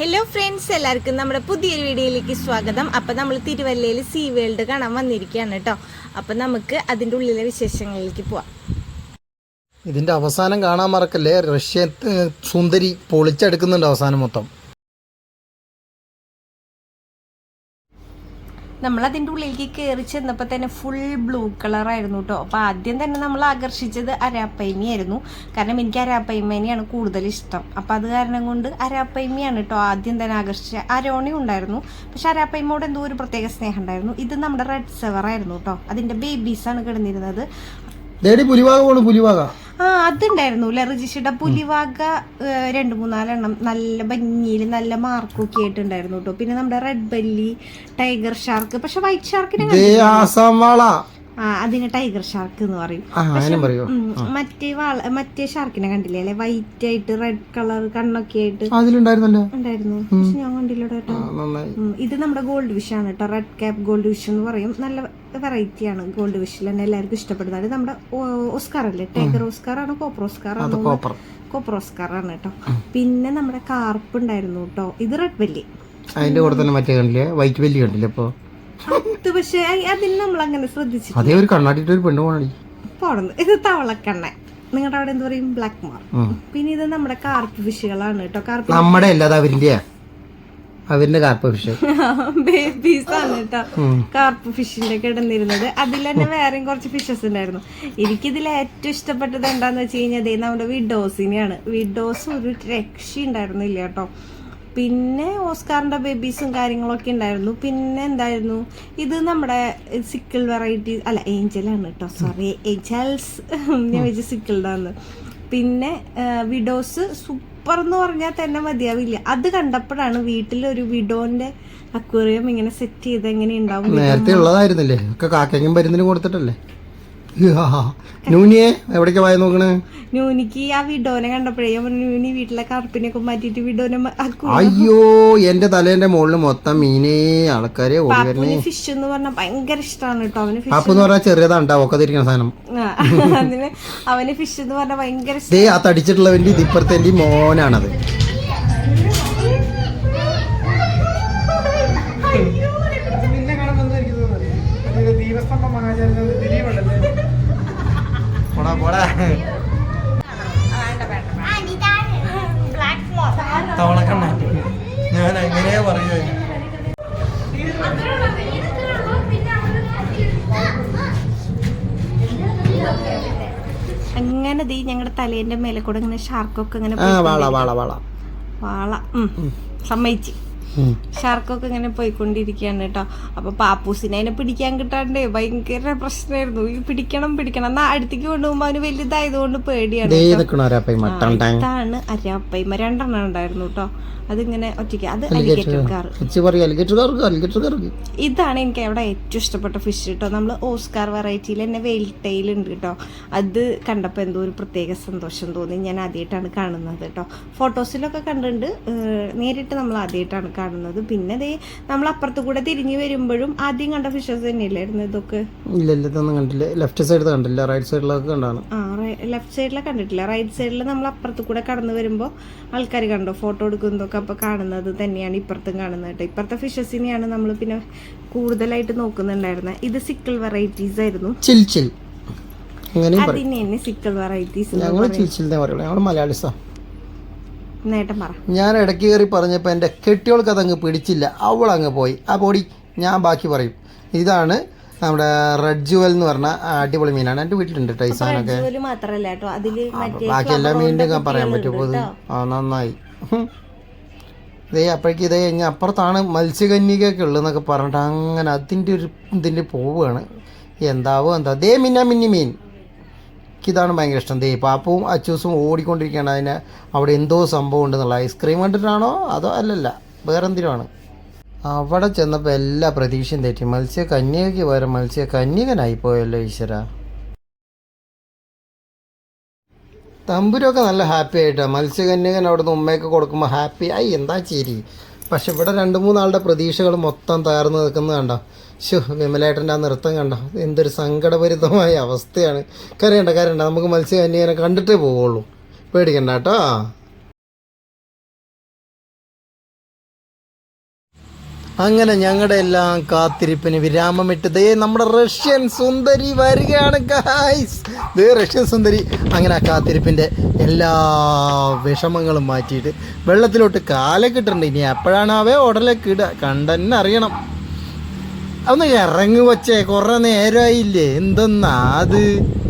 Hello friends എല്ലാവർക്കും നമ്മുടെ പുതിയൊരു വീഡിയോയിലേക്ക് സ്വാഗതം. അപ്പം നമ്മൾ തിരുവല്ലയിൽ സീ വേൾഡ് കാണാൻ വന്നിരിക്കുകയാണ് കേട്ടോ. അപ്പം നമുക്ക് അതിന്റെ ഉള്ളിലെ വിശേഷങ്ങളിലേക്ക് പോവാം. ഇതിന്റെ അവസാനം കാണാൻ മറക്കല്ലേ? റഷ്യ സുന്ദരി പൊളിച്ചെടുക്കുന്നുണ്ട് അവസാനം മൊത്തം. നമ്മൾ അതിന്റെ ഉള്ളിലേക്ക് കയറി ചെന്നപ്പോൾ തന്നെ ഫുൾ ബ്ലൂ കളറായിരുന്നു കേട്ടോ അപ്പോൾ ആദ്യം തന്നെ നമ്മൾ ആകർഷിച്ചത് അരാപ്പൈമിയായിരുന്നു. കാരണം എനിക്ക് അരാപ്പൈമേനെയാണ് കൂടുതൽ ഇഷ്ടം. അപ്പോൾ അത് കാരണം കൊണ്ട് അരാപ്പൈമിയാണ് കേട്ടോ ആദ്യം തന്നെ ആകർഷിച്ച. അരോണി ഉണ്ടായിരുന്നു. പക്ഷെ അരാപ്പൈമയോട് എന്തോ ഒരു പ്രത്യേക സ്നേഹം ഉണ്ടായിരുന്നു. ഇത് നമ്മുടെ റെഡ് സെവറായിരുന്നു കേട്ടോ അതിന്റെ ബേബീസാണ് കിടന്നിരുന്നത്. പുലിവാക. ആ അതുണ്ടായിരുന്നു അല്ലെ റിജിഷിയുടെ പുലിവാക രണ്ട് മൂന്നാലെണ്ണം നല്ല ഭംഗിയിൽ നല്ല മാർക്കൊക്കെ ആയിട്ടുണ്ടായിരുന്നു കേട്ടോ പിന്നെ നമ്മുടെ റെഡ് ബെല്ലി ടൈഗർ ഷാർക്ക് പക്ഷെ വൈറ്റ് ഷാർക്കിനെ ആസാം വാള. ആ അതിന് ടൈഗർ ഷാർക്ക് എന്ന് പറയും. മറ്റേ വാള മറ്റേ ഷാർക്കിനെ കണ്ടില്ലേ? അല്ലെ വൈറ്റ് ആയിട്ട് റെഡ് കളർ കണ്ണൊക്കെ ആയിട്ട്. ഉണ്ടായിരുന്നു. പക്ഷെ ഞാൻ കണ്ടില്ല കേട്ടോ. ഇത് നമ്മുടെ ഗോൾഡ് വിഷ് ആണ് കേട്ടോ. റെഡ് ക്യാപ് ഗോൾഡ് വിഷ് എന്ന് പറയും. നല്ല വെറൈറ്റി ആണ് ഗോൾഡ് വിഷിൽ തന്നെ എല്ലാവർക്കും ഇഷ്ടപ്പെടുന്നത്. നമ്മുടെ ഓസ്കാർ അല്ലേ? ടൈഗർ ഓസ്കാർ ആണ് കോപ്പർ ഓസ്കാർ ആണ് കോപ്പർ കോപ്പർ ഓസ്കാർ ആണ് കേട്ടോ. പിന്നെ നമ്മുടെ കാർപ്പ് ഉണ്ടായിരുന്നു കേട്ടോ. ഇത് റെഡ് വെല്ലി അതിന്റെ കൂടെ തന്നെ മറ്റേ കണ്ടില്ലേ? വൈറ്റ് വെല്ലി കണ്ടില്ലേ അപ്പൊ അത് പക്ഷെ അയ് നമ്മൾ അങ്ങനെ ശ്രദ്ധിച്ചു അതേ ഒരു കണ്ണാടിയിട്ട് ഒരു പെണ്ണ് പോണടി. പോടുന്നു ഇത് തവളക്കണ്ണ നിങ്ങളുടെ അവിടെ എന്ത് പറയും? ബ്ലാക്ക് മാർ പിന്നെ ഇത് നമ്മുടെ കാർപ്പ് ഫിഷുകളാണ് കേട്ടോ. കാർപ്പ് നമ്മുടെ അല്ലാതെ അവരിന്റെ അവരിന്റെ കാർപ്പ് ഫിഷ്. ബേബീസ് ആണ് കേട്ടോ. കാർപ്പ് ഫിഷിന്റെ കിടന്നിരുന്നത്. അതിൽ തന്നെ വേറെയും കുറച്ച് ഫിഷസ് ഉണ്ടായിരുന്നു. എനിക്കിതിൽ ഏറ്റവും ഇഷ്ടപ്പെട്ടത് എന്താന്ന് വെച്ച് കഴിഞ്ഞാൽ നമ്മുടെ വിഡോസിനെയാണ്. വിഡോസ് ഒരു രക്ഷ ഉണ്ടായിരുന്നില്ല കേട്ടോ. പിന്നെ ഓസ്കാറിന്റെ ബേബീസും കാര്യങ്ങളൊക്കെ ഉണ്ടായിരുന്നു. പിന്നെ എന്തായിരുന്നു? ഇത് നമ്മുടെ സിക്കിൾ വെറൈറ്റി അല്ല ഏഞ്ചലാണ് കേട്ടോ സോറി ഏഞ്ചൽസ് ഞാൻ വെച്ച് സിക്കിൾഡാന്ന് പിന്നെ വിഡോസ് സൂപ്പർ എന്ന് പറഞ്ഞാൽ തന്നെ മതിയാവില്ല. അത് കണ്ടപ്പോഴാണ് വീട്ടിൽ ഒരു വിഡോന്റെ അക്വേറിയം ഇങ്ങനെ സെറ്റ് ചെയ്ത് എങ്ങനെ ഉണ്ടാവും നേരത്തെ ഉള്ളതായിരുന്നില്ലേ? ഒക്കെ കാക്കയും പരുന്നിനും കൊടുത്തിട്ടല്ലേ. നൂനിയെ എവിടേക്ക് വായ നോക്കണേ? ന്യൂനിക്ക് ആ വിഡോനെ കണ്ടപ്പോഴേ വീട്ടിലെ കറുപ്പിനൊക്കെ മാറ്റിട്ട് വിഡോനെ അയ്യോ എന്റെ തലേന്റെ മുകളിൽ മൊത്തം മീനേ ആൾക്കാരെ ഓടി ഫിഷ് എന്ന് പറഞ്ഞാൽ ഭയങ്കര ഇഷ്ടമാണ് കേട്ടോ അവന് പാപ്പ് എന്ന് പറഞ്ഞാൽ ചെറിയതാണ് ഒക്കത്തിരിക്കുന്ന സാധനം. അതിന് അവന് ഫിഷ് എന്ന് പറഞ്ഞാൽ ഭയങ്കര ആ തടിച്ചിട്ടുള്ളവന്റെ ഇത് ഇപ്പുറത്തെ എന്റെ ദിലീപ് പോടാ, പോടാ. തവളക്കണ്ണ. ഞാൻ എങ്ങനെയാ പറയുക? അങ്ങനെ ദീ ഞങ്ങളുടെ തലേന്റെ മേലെ കൂടെ ഇങ്ങനെ ഷാർക്കൊക്കെ ഇങ്ങനെ വാള വാള വാള. വാള. ഉം, സമ്മതിച്ച്. ഷാർക്കൊക്കെ ഇങ്ങനെ പോയിക്കൊണ്ടിരിക്കുകയാണ് കേട്ടോ. അപ്പൊ പാപ്പൂസിനെ അതിനെ പിടിക്കാൻ കിട്ടാണ്ട് ഭയങ്കര പ്രശ്നമായിരുന്നു. ഈ പിടിക്കണം പിടിക്കണം. എന്നാ അടുത്തേക്ക് കൊണ്ടുപോകുമ്പോ അവന് വലുതായതുകൊണ്ട് പേടിയാണ് അതാണ് ഇതാണ് അരാപ്പൈമ രണ്ടെണ്ണം ഉണ്ടായിരുന്നു കേട്ടോ. അതിങ്ങനെ ഒറ്റയ്ക്ക്. അത് അലിഗേറ്റർ ഇതാണ് എനിക്ക് അവിടെ ഏറ്റവും ഇഷ്ടപ്പെട്ട ഫിഷ് കേട്ടോ. നമ്മൾ ഓസ്കാർ വെറൈറ്റിയിൽ തന്നെ വെയിൽട്ടയിൽ ഉണ്ട് കേട്ടോ. അത് കണ്ടപ്പോൾ എന്തോ ഒരു പ്രത്യേക സന്തോഷം തോന്നി. ഞാൻ ആദ്യമായിട്ടാണ് കാണുന്നത് കേട്ടോ. ഫോട്ടോസിലൊക്കെ കണ്ടിട്ടുണ്ട്. നേരിട്ട് നമ്മൾ ആദ്യമായിട്ടാണ് കാണുന്നത്. പിന്നെ ദേ നമ്മൾ അപ്പുറത്ത് കൂടെ തിരിഞ്ഞു വരുമ്പോഴും ആദ്യം കണ്ട ഫിഷസ് തന്നെയല്ലായിരുന്നു ഇതൊക്കെ? ഇല്ല ഇല്ല ഇതൊന്നും കണ്ടില്ല ലെഫ്റ്റ് സൈഡിൽ കണ്ടില്ല റൈറ്റ് സൈഡിലൊക്കെ കണ്ടാണ്. ആ ലെഫ്റ്റ് സൈഡിലെ കണ്ടിട്ടില്ല. റൈറ്റ് സൈഡിൽ നമ്മൾ അപ്പുറത്ത് കൂടെ കടന്നു വരുമ്പോൾ ആൾക്കാർ കണ്ടോ? ഫോട്ടോ എടുക്കുന്നതൊക്കെ അപ്പോൾ കാണുന്നത് തന്നെയാണ് ഇപ്പുറത്തും കാണുന്നത് കേട്ടോ. ഇപ്പുറത്തെ ഫിഷസിനെയാണ് നമ്മൾ പിന്നെ കൂടുതലായിട്ട് നോക്കുന്നുണ്ടായിരുന്നത് ഇത് സിക്കിൾ വെറൈറ്റീസ് ആയിരുന്നു. ചിൽ ചിൽ അതിന് സിക്കിൾ വെറൈറ്റീസ് ഞങ്ങൾ ചിൽ ചിൽ പറയുള്ളൂ ഞങ്ങൾ മലയാളിസാ. നേട്ടം പറ. ഞാൻ ഇടയ്ക്ക് കയറി പറഞ്ഞപ്പോൾ എന്റെ കെട്ടിയോൾക്ക് അതങ്ങ് പിടിച്ചില്ല. അവളങ്ങ് പോയി. ആ പൊടി ഞാൻ ബാക്കി പറയും. ഇതാണ് നമ്മുടെ റെഡ് ജുവൽ എന്ന് പറഞ്ഞ അടിപൊളി മീനാണ്. എന്റെ വീട്ടിലുണ്ട് ടൈസാനൊക്കെ ബാക്കി എല്ലാ മീനിന്റെയും പറയാൻ പറ്റും. ആ നന്നായി. ഇതേ അപ്പോഴേക്ക് ഇതേ ഇനി അപ്പുറത്താണ് മത്സ്യകന്യകയൊക്കെ ഉള്ളതെന്നൊക്കെ പറഞ്ഞിട്ട് അങ്ങനെ അതിന്റെ ഒരു ഇതിന്റെ പോവുകയാണ് എന്താവോ എന്താ. ദേ മിന്ന മിന്നി മീൻ എനിക്കിതാണ് ഭയങ്കര ഇഷ്ടം. ദേ പാപ്പവും അച്ചൂസും ഓടിക്കൊണ്ടിരിക്കുകയാണ്. അതിന് അവിടെ എന്തോ സംഭവം ഉണ്ടെന്നുള്ള ഐസ്ക്രീം കണ്ടിട്ടാണോ? അതോ അല്ലല്ല വേറെന്തിനുമാണ് അവിടെ ചെന്നപ്പോൾ എല്ലാ പ്രതീക്ഷയും തെറ്റി. മത്സ്യ കന്യകയ്ക്ക് പകരം മത്സ്യ കന്യകനായി പോയല്ലോ ഈശ്വര. തമ്പുരൊക്കെ നല്ല ഹാപ്പി ആയിട്ടാണ് മത്സ്യകന്യകൻ അവിടുന്ന് ഉമ്മയൊക്കെ കൊടുക്കുമ്പോൾ ഹാപ്പി ആയി എന്താ ചിരി. പക്ഷെ ഇവിടെ രണ്ട് മൂന്നാളുടെ പ്രതീക്ഷകൾ മൊത്തം തകർന്ന് നിൽക്കുന്നത് കണ്ടോ? ശു വിമലേട്ടന്റെ ആ നൃത്തം കണ്ടോ? എന്തൊരു സങ്കടഭരിതമായ അവസ്ഥയാണ്. കരയണ്ട കരയണ്ട നമുക്ക് മത്സ്യകന്യകനെ കണ്ടിട്ടേ പോവുള്ളൂ. പേടിക്കണ്ട കേട്ടോ. അങ്ങനെ ഞങ്ങളുടെ എല്ലാം കാത്തിരിപ്പിന് വിരാമമിട്ട് ദേ നമ്മുടെ റഷ്യൻ സുന്ദരി വരികയാണ് ഗായ്സ് ദേ റഷ്യൻ സുന്ദരി അങ്ങനെ ആ കാത്തിരിപ്പിന്റെ എല്ലാ വിഷമങ്ങളും മാറ്റിയിട്ട് വെള്ളത്തിലോട്ട് കാലൊക്കെ ഇട്ടിട്ടുണ്ട് ഇനി എപ്പോഴാണ് അവേ ഉടലേക്ക് ഇടുക? കണ്ടെന്നെ അറിയണം. ഒന്ന് ഇറങ്ങി വച്ചേ കുറെ നേരമായില്ലേ എന്തെന്നാ അത്?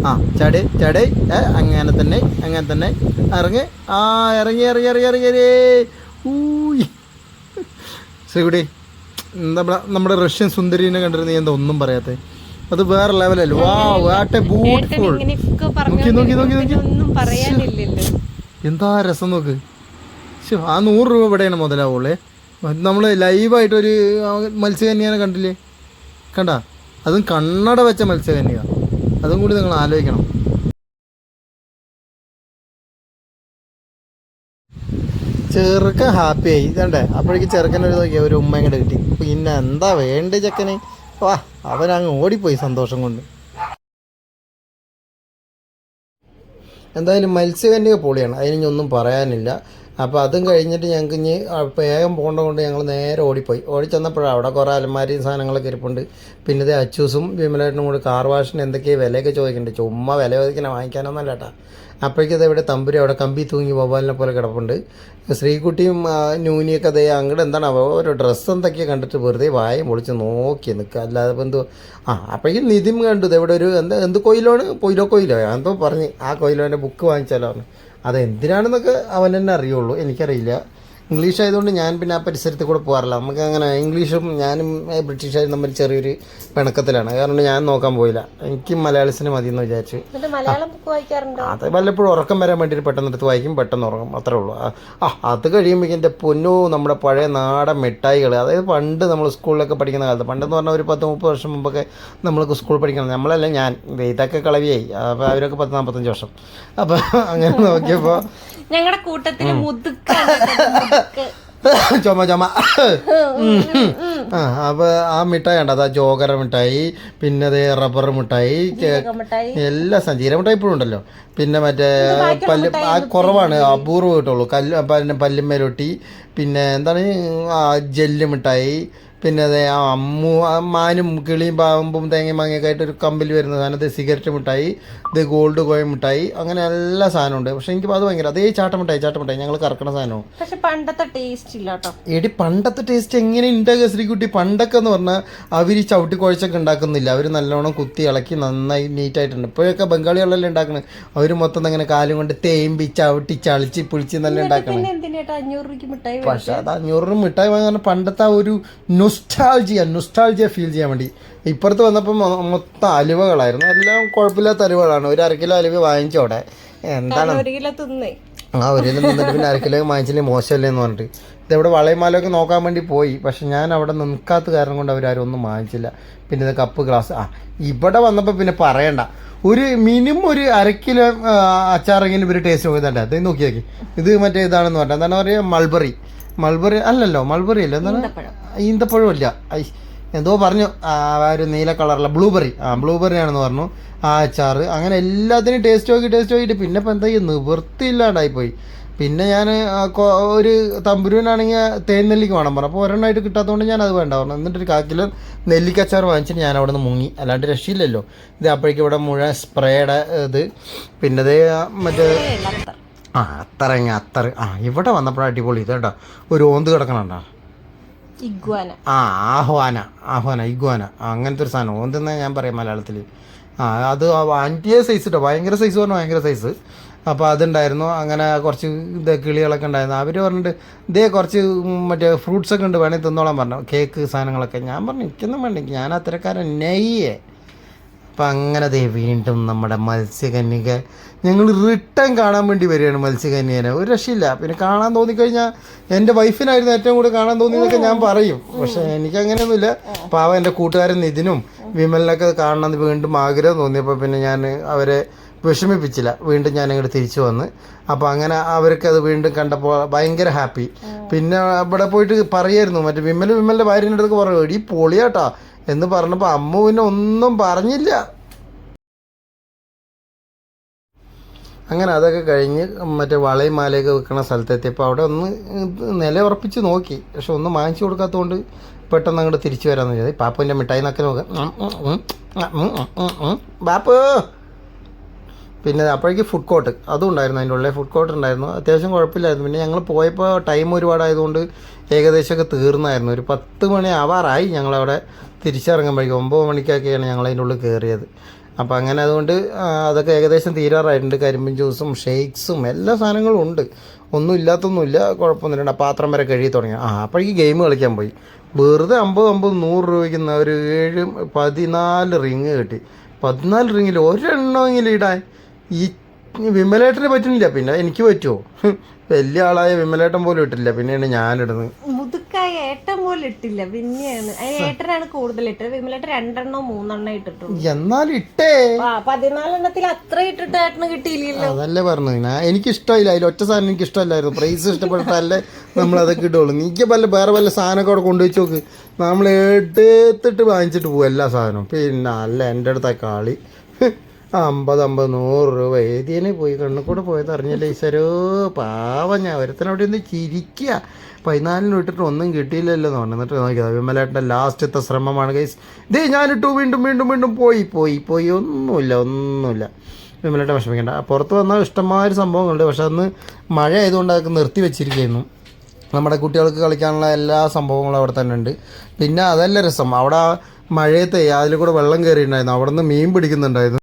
ആ ചടേ ചടേ. അങ്ങനെ തന്നെ അങ്ങനെ തന്നെ. ഇറങ്ങി. ആ ഇറങ്ങി ഇറങ്ങി ഇറങ്ങി ഇറങ്ങി. ഊയ്. ശ്രീകുടി നമ്മുടെ നമ്മുടെ റഷ്യൻ സുന്ദരീനെ കണ്ടിട്ട് നീ എന്താ ഒന്നും പറയാത്തെ? അത് വേറെ ലെവലല്ലേ വാ വാട്ട് ബ്യൂട്ടിഫുൾ നോക്കി, നോക്കി, നോക്കി, നോക്കി. എന്താ രസം നോക്ക്. ആ നൂറ് രൂപ ഇവിടെയാണ് മുതലാവുള്ളേ. നമ്മൾ ലൈവായിട്ടൊരു മത്സ്യകന്യാനെ മത്സ്യകന്യനെ കണ്ടില്ലേ? കണ്ട? അതും കണ്ണട വെച്ച മത്സ്യകന്യ. അതും കൂടി നിങ്ങൾ ആലോചിക്കണം. ചെറുക്കൻ ഹാപ്പിയായി ഇതണ്ടേ അപ്പോഴേക്ക് ചെറുക്കനൊരു നോക്കിയ ഒരു ഉമ്മ ഇങ്ങോട്ട് കിട്ടി. പിന്നെ എന്താ വേണ്ട ചെക്കന്? വാ അവനങ്ങ് ഓടിപ്പോയി സന്തോഷം കൊണ്ട്. എന്തായാലും മത്സ്യകന്യക പൊളിയാണ്. അതിനി ഒന്നും പറയാനില്ല. അപ്പോൾ അതും കഴിഞ്ഞിട്ട് ഞങ്ങൾക്ക് ഇനി വേഗം പോകേണ്ട കൊണ്ട് ഞങ്ങൾ നേരെ ഓടിപ്പോയി. ഓടി ചെന്നപ്പോഴാണ് അവിടെ കുറേ അലമാരിയും സാധനങ്ങളൊക്കെ ഇരിപ്പുണ്ട്. പിന്നെ ഇത് അച്ചൂസും വിമലേട്ടനും കൂടി കാർ വാഷിന് എന്തൊക്കെയാണ് വിലയൊക്കെ ചോദിക്കുന്നുണ്ട്. ചുമ്മാ വില ചോദിക്കണേ വാങ്ങിക്കാനൊന്നല്ല കേട്ടാ അപ്പോഴേക്കും ഇത് ഇവിടെ തമ്പുരി അവിടെ കമ്പി തൂങ്ങി ബൊബാലിനെ പോലെ കിടപ്പുണ്ട്. ശ്രീകുട്ടിയും ന്യൂനിയൊക്കെ അതേ അങ്ങോട്ട് എന്താണ് ഓരോ ഡ്രസ്സ് എന്തൊക്കെയാണ് കണ്ടിട്ട് വെറുതെ വായം പൊളിച്ച് നോക്കി നിൽക്കുക അല്ലാതെ ഇപ്പം എന്തോ ആ അപ്പോഴേക്കും നിതിൻ കണ്ടു ഇവിടെ ഒരു എന്താ എന്ത് കൊയിലാണ്? പൊയിലോ കൊയിലോ? എന്തോ പറഞ്ഞ് ആ കൊയിലോന്റെ ബുക്ക് വാങ്ങിച്ചാലോ അത് എന്തിനാണെന്നൊക്കെ അവൻ തന്നെ അറിയുള്ളൂ. എനിക്കറിയില്ല. ഇംഗ്ലീഷ് ആയതുകൊണ്ട് ഞാൻ പിന്നെ ആ പരിസരത്തിൽ കൂടെ പോകാറില്ല. നമുക്ക് അങ്ങനെ ഇംഗ്ലീഷും ഞാനും ബ്രിട്ടീഷായും ബ്രിട്ടീഷുകാരും തമ്മിൽ ചെറിയൊരു പിണക്കത്തിലാണ്. കാരണം ഞാൻ നോക്കാൻ പോയില്ല. എനിക്ക് മലയാളീസിന് മതി എന്ന് വിചാരിച്ചു അത് വല്ലപ്പോഴും ഉറക്കം വരാൻ വേണ്ടിയിട്ട് പെട്ടെന്ന് എടുത്ത് വായിക്കും. പെട്ടെന്ന് ഉറങ്ങും. അത്രേ ഉള്ളൂ. ആ, ആ അത് കഴിയുമ്പോൾ എന്റെ പൊന്നു നമ്മുടെ പഴയ നാടൻ മിഠായികൾ അതായത് പണ്ട് നമ്മൾ സ്കൂളിലൊക്കെ പഠിക്കുന്ന കാലത്ത് പണ്ടെന്ന് പറഞ്ഞാൽ ഒരു പത്ത് മുപ്പത് വർഷം മുമ്പൊക്കെ നമ്മൾക്ക് സ്കൂൾ പഠിക്കണം. നമ്മളല്ല ഞാൻ. ഇതൊക്കെ കളവിയായി അപ്പോൾ അവരൊക്കെ പത്ത് നാൽപ്പത്തഞ്ച് വർഷം. അപ്പോൾ അങ്ങനെ നോക്കിയപ്പോൾ ഞങ്ങളുടെ കൂട്ടത്തിൽ മുതുക്ക. ചുമ ചുമ. ആ അപ്പൊ ആ മിഠായി ഉണ്ട് അതാ ജോഗര മിഠായി പിന്നെ അതേ റബ്ബർ മിഠായി എല്ലാ സഞ്ചീര മിഠായി ഇപ്പോഴും ഉണ്ടല്ലോ. പിന്നെ മറ്റേ പല്ല് ആ കുറവാണ്. അപൂർവം കിട്ടുള്ളൂ. കല്ല് പിന്നെ പല്ലുമ്മേലൊട്ടി പിന്നെ എന്താണ് ആ ജെല്ല് മിഠായി പിന്നെ അതെ ആ അമ്മു മാനും കിളിയും പാമ്പും തേങ്ങയും മാങ്ങയൊക്കെ ആയിട്ട് ഒരു കമ്പിൽ വരുന്ന സാധനം അത് സിഗരറ്റ് മിഠായി ഇത് ഗോൾഡ് കോയ മിഠായി അങ്ങനെ എല്ലാ സാധനമുണ്ട് പക്ഷെ എനിക്ക് അത് ഭയങ്കര അതേ ചാട്ട മിഠായി ചാട്ട മിഠായി ഞങ്ങൾ കറക്കണ സാധനവും. പക്ഷെ പണ്ടത്തെ ടേസ്റ്റ് ഇല്ല കേട്ടോ എടി പണ്ടത്തെ ടേസ്റ്റ് എങ്ങനെ ഉണ്ടാകുക ശ്രീകുട്ടി പണ്ടൊക്കെ എന്ന് പറഞ്ഞാൽ അവർ ഈ ചവിട്ടി കുഴച്ചൊക്കെ ഉണ്ടാക്കുന്നില്ല. അവർ നല്ലോണം കുത്തി ഇളക്കി നന്നായി നീറ്റായിട്ടുണ്ട് ഇപ്പോഴൊക്കെ ബംഗാളികളല്ലേ ഉണ്ടാക്കണേ? അവർ മൊത്തം അങ്ങനെ കാലും കൊണ്ട് തേമ്പി ചവിട്ടി ചളിച്ച് പുളിച്ച് നല്ല ഉണ്ടാക്കണം. പക്ഷെ അത് അഞ്ഞൂറ് മിഠായി വാങ്ങാൻ പണ്ടത്തെ ആ ഒരു നൊസ്റ്റാൾജിയ നൊസ്റ്റാൾജിയ ഫീൽ ചെയ്യാൻ വേണ്ടി. ഇപ്പുറത്ത് വന്നപ്പോൾ മൊത്തം അലുവകളായിരുന്നു. എല്ലാം കുഴപ്പമില്ലാത്ത അലുവകളാണ്. ഒരു അര കിലോ അലുവ വാങ്ങിച്ചോടെ എന്താണ്? കിലോ ആ ഒരു കിലോ നിന്നിട്ട് പിന്നെ അരക്കിലോ വാങ്ങിച്ചില്ലേ മോശമല്ലേ എന്ന് പറഞ്ഞിട്ട്. ഇതെവിടെ വളയമാലൊക്കെ നോക്കാൻ വേണ്ടി പോയി. പക്ഷെ ഞാൻ അവിടെ നിൽക്കാത്ത കാരണം കൊണ്ട് അവരാരും ഒന്നും വാങ്ങിച്ചില്ല. പിന്നെ ഇത് കപ്പ് ഗ്ലാസ്. ആ ഇവിടെ വന്നപ്പോൾ പിന്നെ പറയണ്ട. ഒരു മിനിമം ഒരു അരക്കിലോ കിലോ അച്ചാറെങ്കിലും ഒരു ടേസ്റ്റ് നോക്കുന്നുണ്ട് അത് നോക്കി നോക്കി. ഇത് മറ്റേ ഇതാണെന്ന് പറഞ്ഞാൽ എന്താണ് പറയുക? മൾബറി. മൾബറി അല്ലല്ലോ മൾബറി അല്ല എന്താണ്? ഈന്തപ്പഴം. ഇല്ല. ഐ എന്തോ പറഞ്ഞു ആ ഒരു നീല കളറുള്ള ബ്ലൂബെറി. ആ ബ്ലൂബെറി ആണെന്ന് പറഞ്ഞു. ആ അച്ചാറ്. അങ്ങനെ എല്ലാത്തിനും ടേസ്റ്റ് നോക്കി ടേസ്റ്റ് നോക്കിയിട്ട് പിന്നെ ഇപ്പം എന്താ ചെയ്യുക നിവൃത്തിയില്ലാണ്ടായിപ്പോയി പിന്നെ ഞാൻ ഒരു തമ്പുരുവിനാണെങ്കിൽ തേൻ നെല്ലിക്ക് വേണം പറഞ്ഞു. അപ്പോൾ ഒരെണ്ണമായിട്ട് കിട്ടാത്തതുകൊണ്ട് ഞാൻ അത് വേണ്ട പറഞ്ഞു. എന്നിട്ടൊരു കാക്കിലോ നെല്ലിക്കച്ചാർ വാങ്ങിച്ചിട്ട് ഞാൻ അവിടെ നിന്ന് മുങ്ങി. അല്ലാണ്ട് രക്ഷയില്ലല്ലോ. ഇത് അപ്പോഴേക്കും ഇവിടെ മുഴുവൻ സ്പ്രേയുടെ ഇത്. പിന്നെ അതേ മറ്റേ ആ അത്തറങ്ങ അത്ര ആ ഇവിടെ വന്നപ്പോഴാണ് അടിപൊളി ഇത് കേട്ടോ. ഒരു ഓന്ത് കിടക്കണണ്ട? ഇഗ്വാന. ആ ആഹ്വാന ആഹ്വാന ഇഗ്വാന. അങ്ങനത്തെ ഒരു സാധനം. ഓന്തെന്നാ ഞാൻ പറയാം മലയാളത്തിൽ ആ അത് അഞ്ചിയ സൈസ് കേട്ടോ ഭയങ്കര സൈസ് പറഞ്ഞു? ഭയങ്കര സൈസ് അപ്പോൾ അതുണ്ടായിരുന്നു. അങ്ങനെ കുറച്ച് ഇത് കിളികളൊക്കെ ഉണ്ടായിരുന്നു. അവർ പറഞ്ഞിട്ട് ഇതേ കുറച്ച് മറ്റേ ഫ്രൂട്ട്സ് ഒക്കെ ഉണ്ട്. വേണമെങ്കിൽ തിന്നോളാൻ പറഞ്ഞു. കേക്ക് സാധനങ്ങളൊക്കെ. ഞാൻ പറഞ്ഞു എനിക്കൊന്നും വേണ്ട. ഞാൻ അത്തരക്കാരൻ നെയ്യേ. അപ്പം അങ്ങനെ ദേ വീണ്ടും നമ്മുടെ മത്സ്യകന്യക ഞങ്ങൾ റിട്ടേൺ കാണാൻ വേണ്ടി വരികയാണ് മത്സ്യകന്യകനെ. ഒരു രക്ഷയില്ല. പിന്നെ കാണാൻ തോന്നിക്കഴിഞ്ഞാൽ എന്റെ വൈഫിനായിരുന്നു ഏറ്റവും കൂടുതൽ കാണാൻ തോന്നിയതൊക്കെ ഞാൻ പറയും. പക്ഷേ എനിക്കങ്ങനെയൊന്നുമില്ല. പാവം എന്റെ കൂട്ടുകാരൻ നിതിനും വിമലിനൊക്കെ കാണണമെന്ന് വീണ്ടും ആഗ്രഹം തോന്നിയപ്പോൾ പിന്നെ ഞാൻ അവരെ വിഷമിപ്പിച്ചില്ല. വീണ്ടും ഞാൻ അങ്ങോട്ട് തിരിച്ചു വന്ന്. അപ്പോൾ അങ്ങനെ അവർക്ക് അത് വീണ്ടും കണ്ടപ്പോൾ ഭയങ്കര ഹാപ്പി. പിന്നെ അവിടെ പോയിട്ട് പറയായിരുന്നു. മറ്റേ വിമൽ വിമലിന്റെ ഭാര്യന്റെ അടുത്ത് പറയും എടി പൊളിയാട്ടാ. എന്ന് പറഞ്ഞപ്പോൾ അമ്മു പിന്നെ ഒന്നും പറഞ്ഞില്ല. അങ്ങനെ അതൊക്കെ കഴിഞ്ഞ് മറ്റേ വളയും മാലയൊക്കെ വെക്കണ സ്ഥലത്തെത്തിയപ്പോൾ അവിടെ ഒന്ന് നില ഉറപ്പിച്ച് നോക്കി. പക്ഷെ ഒന്നും വാങ്ങിച്ചു കൊടുക്കാത്തതുകൊണ്ട് പെട്ടെന്ന് അങ്ങോട്ട് തിരിച്ചു വരാമെന്ന് വിചാരിച്ചു. പാപ്പുവിന്റെ മിഠായി നക്കെ. നോക്കാം. ബാപ്പു! പിന്നെ അപ്പോഴേക്ക് ഫുഡ് കോർട്ട് അതും ഉണ്ടായിരുന്നു അതിന്റെ ഉള്ളിൽ. ഫുഡ് കോർട്ട് ഉണ്ടായിരുന്നു. അത്യാവശ്യം കുഴപ്പമില്ലായിരുന്നു. പിന്നെ ഞങ്ങൾ പോയപ്പോൾ ടൈം ഒരുപാടായതുകൊണ്ട് ഏകദേശമൊക്കെ തീർന്നായിരുന്നു. ഒരു പത്ത് മണി ആവാറായി ഞങ്ങളവിടെ തിരിച്ചിറങ്ങുമ്പോഴേക്കും ഒമ്പത് മണിക്കൊക്കെയാണ് ഞങ്ങൾ അതിന്റെ ഉള്ളിൽ കയറിയത്. അപ്പോൾ അങ്ങനെ അതുകൊണ്ട് അതൊക്കെ ഏകദേശം തീരാറായിട്ടുണ്ട്. കരിമ്പിൻ ജ്യൂസും ഷെയ്ക്സും എല്ലാ സാധനങ്ങളും ഉണ്ട്. ഒന്നും ഇല്ലാത്തൊന്നുമില്ല കുഴപ്പമൊന്നുമില്ല. പാത്രം വരെ കഴുകി തുടങ്ങി. ആ അപ്പോഴേക്ക് ഗെയിം കളിക്കാൻ പോയി. വെറുതെ അമ്പത് അമ്പത് നൂറ് രൂപയ്ക്ക് ഒരു ഏഴ് പതിനാല് റിങ് കിട്ടി. പതിനാല് റിങ്ങിൽ ഒരെണ്ണമെങ്കിലും ഇടാൻ ഈ വിമലേട്ടന് പറ്റുന്നില്ല. പിന്നെ എനിക്ക് പറ്റുമോ? വലിയ ആളായ വിമലേട്ടൻ പോലും ഇട്ടില്ല പിന്നെയാണ് ഞാനിടുന്നത് മുതുക്കായ ഏട്ടൻ പോലും ഇട്ടില്ല പിന്നെയാണ് ആ ഏട്ടനാണ് കൂടുതൽ ഇട്ടത്. വിമലേട്ടൻ രണ്ടെണ്ണോ മൂന്നെണ്ണോ ഇട്ടിട്ടുള്ളൂ. എന്നാലും ഇട്ടേ. ആ പതിനാലെണ്ണത്തിൽ അത്ര ഇട്ടിട്ട് ഏട്ടന് കിട്ടിയില്ലല്ലോ. അതല്ലേ പറഞ്ഞു ഞാൻ എനിക്കിഷ്ടമില്ല. അതിൽ ഒറ്റ സാധനം എനിക്ക് ഇഷ്ടമല്ലായിരുന്നു പ്രൈസ് ഇഷ്ടപ്പെട്ടാലേ നമ്മൾ അതൊക്കെ ഇട്ടുള്ളൂ നീക്ക് വല്ല വേറെ വല്ല സാധനമൊക്കെ അവിടെ കൊണ്ടുവച്ച് നോക്ക്. നമ്മൾ എടുത്തിട്ട് വാങ്ങിച്ചിട്ട് പോകും എല്ലാ സാധനവും. പിന്നെ അല്ല എന്റെ അടുത്ത കളി. അമ്പത് അമ്പത് നൂറ് രൂപ. ഏതിയനെ പോയി? കണ്ണു കൂടെ പോയത് അറിഞ്ഞില്ല ഈശ്വരോ? പാവം ഞാൻ. ഒരുത്തനവിടെ നിന്ന് ചിരിക്കുക. പതിനാലിന് ഇട്ടിട്ട് ഒന്നും കിട്ടിയില്ലല്ലോ എന്ന് പറഞ്ഞു. എന്നിട്ട് നോക്കിയത് വിമലേട്ടന്റെ ലാസ്റ്റത്തെ ശ്രമമാണ് ഗൈസ് ഇതേ ഞാനിട്ടു വീണ്ടും വീണ്ടും വീണ്ടും പോയി പോയി പോയി. ഒന്നുമില്ല ഒന്നുമില്ല. വിമലേട്ടൻ വിഷമിക്കേണ്ട. പുറത്ത് വന്നാൽ ഇഷ്ടമായൊരു സംഭവങ്ങളുണ്ട്. പക്ഷെ അന്ന് മഴ ആയതുകൊണ്ട് അതൊക്കെ നിർത്തി വെച്ചിരിക്കുന്നു. നമ്മുടെ കുട്ടികൾക്ക് കളിക്കാനുള്ള എല്ലാ സംഭവങ്ങളും അവിടെ തന്നെ ഉണ്ട്. പിന്നെ അതല്ല രസം. അവിടെ മഴയത്തെ അതിൽ കൂടെ വെള്ളം കയറിയിട്ടുണ്ടായിരുന്നു. അവിടെ നിന്ന് മീൻ പിടിക്കുന്നുണ്ടായിരുന്നു.